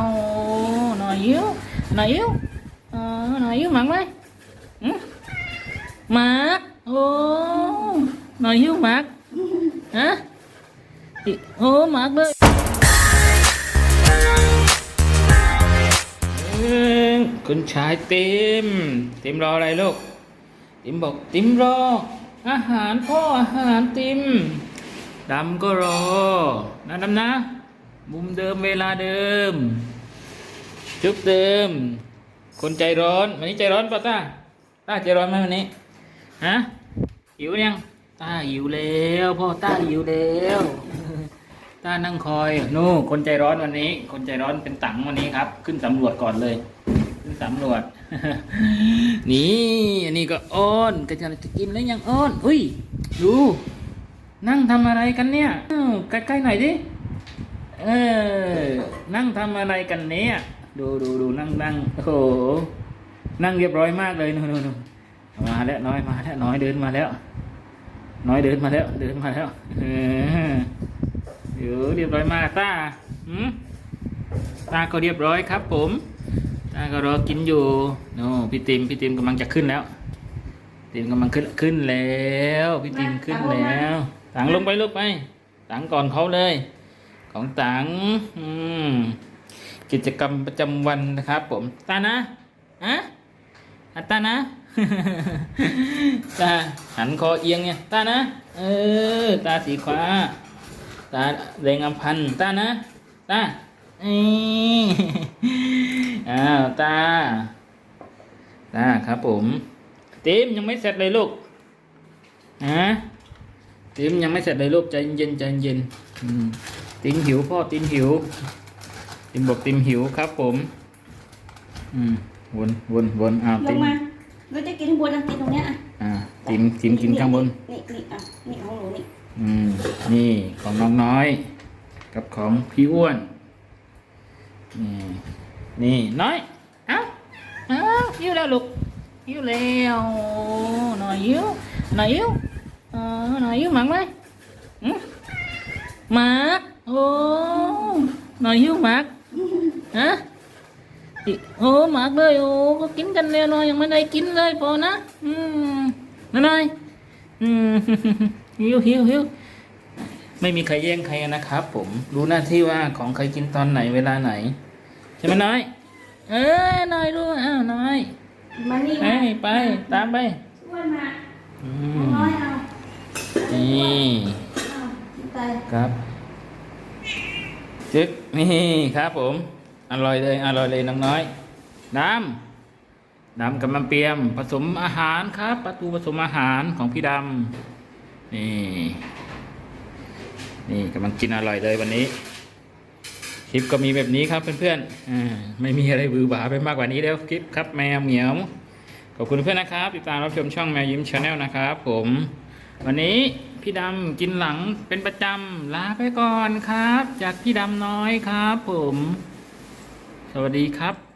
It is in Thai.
วหน่อยยิ้วหน่อยยิ้วเออหน่อยยิ้วหมักไหมหึหมักโอ้หน่อยยิ้วหมักฮะอิโอ้หมักเลยเอิ่มคุณชายติมติมรออะไรลูกติมบอกติมรออาหารพ่ออาหารติมดำก็รอนะดำนะ มุมเดิมเวลาเดิม จุดเดิม คนใจร้อน วันนี้ใจร้อนป่ะต้าต้าใจร้อนไหมวันนี้ฮะหิวยังต้าหิวแล้วพ่อต้าหิวแล้วต้านั่งคอยนู่นคนใจร้อนวันนี้ คนใจร้อนเป็นตังวันนี้ครับ ขึ้นสำรวจก่อนเลยขึ้นสำรวจ นี่อันนี้ก็อ้อนก็จะจะกินแล้วยังอ้อนอุ้ยดู นั่งทำอะไรกันเนี่ยใกล้ๆหน่อยดิ เออ นั่งทำอะไรกันเนี่ยดูดูดูนั่งนั่งโอ้โหนั่งเรียบร้อยมากเลยนู่นนู่นนู่นมาแล้วน้อยมาแล้วน้อยเดินมาแล้ว น้อยเดินมาแล้ว เดินมาแล้วเออเดี๋ยวเรียบร้อยมากตาหืมตาก็เรียบร้อยครับ ผมตาก็รอกินอยู่โน่พี่ติมพี่ติมกำลังจะขึ้นแล้วติมกำลังขึ้นขึ้นแล้ว พี่ติมขึ้นแล้วตังลงไปลูกไปตังก่อนเขาเลย ของตังกิจกรรมประจำวันนะครับ ผมตานะอะอะตานะตาหันคอเอียงเนี่ยตานะเออตาสีฟ้าตาแดงอำพันตานะตาอ้าวตาตาครับผมเติมยังไม่เสร็จเลยลูกฮะเติมยังไม่เสร็จเลยลูกใจเย็นใจเย็นอืม ติมหิวพ่อติมหิว ติมบอกติมหิวครับผม อืมวนวนวนอ้าวลติงมมาเราจะกินข้างบนนะกินตรงเนี้ยอะอ่าติมติมกินข้างบน นี่นี่อะนี่ของหนูนี่อืม นี่ของน้องน้อย กับของพี่อ้วนนี่นี่น้อยเอ้าเอ้าหิวแล้วลูกหิวแล้วหน่อยหิวหน่อยหิวเออหน่อยหิวหมักไหมหึหมัก โอ้หน่อยหิวหมักฮะอิโอ้หมักเลยโอ้ก็กินกันแล้วหน่อยยังไม่ได้กินเลยพอนะอืมน้อยน้อยอืมหิวหิวหิวไม่มีใครแย่งใครนะครับ ผมรู้หน้าที่ว่าของใครกินตอนไหนเวลาไหนใช่ไหมน้อย เอ้ยน้อยรู้อ้าวน้อยมานี่ไปมาไปตามไปช่วยมาอืน้มอยเอานี่เอากินไปครับ จึ๊กนี่ครับผม อร่อยเลยอร่อยเลยน้องน้อย น้ำน้ำกำลังเตรียม ผสมอาหารครับประตูผสมอาหารของพี่ดำนี่ นี่กำลังกินอร่อยเลยวันนี้คลิปก็มีแบบนี้ครับเพื่อนๆอ่าไม่มีอะไรบือหวาไปมากกว่านี้แล้วคลิปครับแมวเหมียวขอบคุณเพื่อนนะครับ ติดตามรับชมช่องแมวยิ้มชาแนลนะครับ ผม วันนี้ พี่ดำกินหลังเป็นประจำลาไปก่อนครับ จากพี่ดำน้อยครับผม สวัสดีครับ